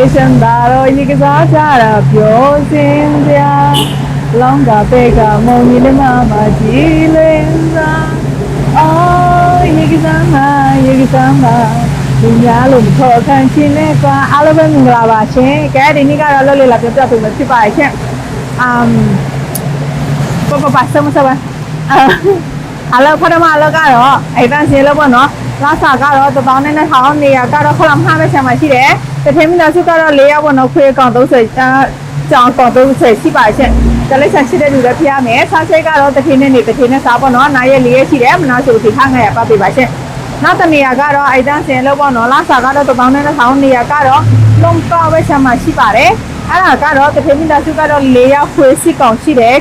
ေးစံသာတော့ဒီကစားကြတာပြောစင်စရာလောင်းကပဲကမုံကြီးလည်းမမကြည်လင်းစားအော်ဒီကစားမဒီကစားမလူများလို့မခေါ်ခံချင်းနဲ့ကွာအားလုံးပဲမင်္ဂလာပါရှင်ကဲဒီနေ့ကတော့လွတ်လပ်လာပြပြပေးမယ်ဖြစ်ပါရဲ့ရှင်အမ်ပပပဆမဆမအာ အလောဖရမအလောကတော့အဲ့တန်းစင်းလို့ပေါ့နော်လာစာကတော့တပေါင်းနဲ့နဲ့ထောင်းနေရကတော့ခလမဟာပဲဆံမှာရှိတယ်တထင်းမင်းစုကတော့၄ရောက်ပေါ့နော်ခွေးကောင်30အဲကြောင်ကောင်30ရှိပါရဲ့တလိဆန်ရှိတဲ့လူလည်းဖျားမယ်စားစိတ်ကတော့တထင်းနဲ့နေတထင်းနဲ့စားပေါ့နော်နားရက်၄ရက်ရှိတယ်မနာဆိုဒီခါငါရပါပေးပါရှင်နောက်တနေရာကတော့အိုက်တန်းစင်လို့ပေါ့နော်လာစာကတော့တပေါင်းနဲ့နဲ့ထောင်းနေရကတော့လုံကောက်ပဲဆံမှာရှိပါတယ်အဲ့ဒါကတော့တထင်းမင်းစုကတော့၄ရောက်ခွေးစစ်ကောင်ရှိတယ်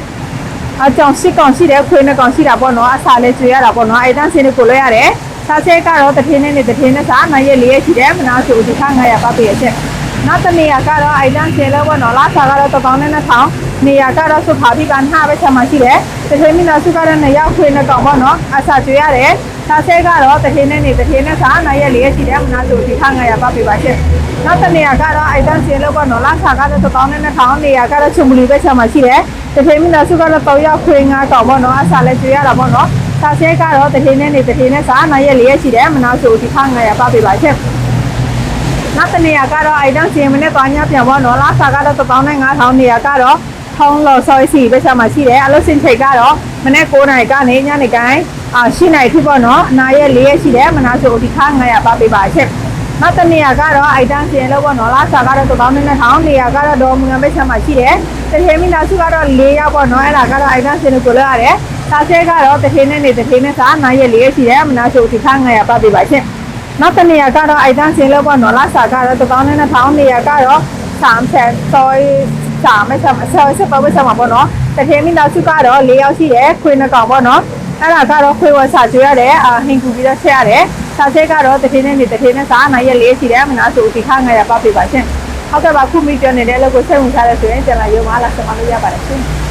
အကြောင်စစ်ကောင်ရှိတယ်ခွေးနဲ့ကောင်ရှိတာပေါ့နော်အစာလေးကျွေးရတာပေါ့နော်အဲ့တန်းစင်းကိုလွှဲရတယ်စားဆဲကတော့တထင်းနဲ့နေတထင်းနဲ့စားနိုင်ရက်လေးရက်ရှိတယ်မနာဆိုဒီခါ900ပါပေးရချက်နောက်တနေရာကတော့အဲ့တန်းစင်းလို့ပေါ့နော်လာစားကတော့တပေါင်းနဲ့နဲ့ထောင်နေရာကတော့စုဖာပြီးကနှာပဲချက်မှရှိတယ်တထင်းမိနာစုကတော့နေရောက်ခွေးနဲ့ကောင်ပေါ့နော်အစာကျွေးရတယ်စားဆဲကတော့တထင်းနဲ့နေတထင်းနဲ့စားနိုင်ရက်လေးရက်ရှိတယ်မနာဆိုဒီခါ900ပါပေးပါချက်နောက်တနေရာကတော့အဲ့တန်းစင်းလို့ပေါ့နော်လာစားကတော့တပေါင်းနဲ့နဲ့ထောင်နေရာကတော့ချုံမလီပဲချက်မှရှိတယ် တထင်းမိသားစုကတော့တော့ရောက်ခွေငါကောင်ပေါ့နော်အစားလဲကျွေးရတာပေါ့နော်စားဆဲကတော့တထင်းနဲ့နေတထင်းနဲ့စားနိုင်ရက်လေးရက်ရှိတယ်မနာဆိုဒီခါ900ပါပေးပါချက်နောက်တနေရာကတော့အိုင်တန်းစီမနဲ့သွားညပြန်ပေါ့နော်လာစားကတော့15000နေရာကတော့ထောင်းလော်ဆော်စီပဲချက်မှာရှိတယ်အလို့စင်ချိတ်ကတော့မနေ့9နိုင်ကနေညနေတိုင်းအာ10နိုင်ဖြစ်ပေါ့နော်အနာရက်4ရက်ရှိတယ်မနာဆိုဒီခါ900ပါပေးပါချက် နောက်တနေရာကတော့အိုက်တန်းစီလို့ပေါ့နော်လာစားကတော့15000နဲ့ထောင်းနေရာကတော့ဒေါ်မူငန်ပဲချက်မှာရှိတယ်တထင်းမိသားစုကတော့၄ရောက်ပေါ့နော်အဲ့ဒါကတော့အိုက်တန်းစီကိုလွှဲရတယ်စားဆဲကတော့တထင်းနဲ့နေတထင်းနဲ့စား9ရက်4ရက်ရှိတယ်မနာဆိုဒီခါ900ပါပေးပါချက်နောက်တနေရာကတော့အိုက်တန်းစင်လို့ပေါ့နော်လာစာကတော့တပေါင်းနဲ့တစ်ထောင်နေရာကတော့3ဆက်ဆော်3မဲ့ဆက်ဆော်ဆက်ပါဝဆက်မှာပေါ့နော်တထင်းမိသားစုကတော့၄ယောက်ရှိတယ်ခွေးနှစ်ကောင်ပေါ့နော်အဲ့ဒါကတော့ခွေးဝဆာကျွေးရတယ်အာဟင်ကူပြီးတော့ဆက်ရတယ် စာဆက်ကတော့တထင်းနဲ့နေတထင်းနဲ့စာနိုင်ရက်လေးရှိတယ်မနာဆိုဒီခါ900ပါပေးပါရှင်ဟုတ်ကဲ့ပါခုမိပြောနေတဲ့အလုပ်ကိုဆက်ဝင်ထားရဆိုရင်ပြန်လာရုံမလားဆက်မလို့ရပါတယ်ရှင်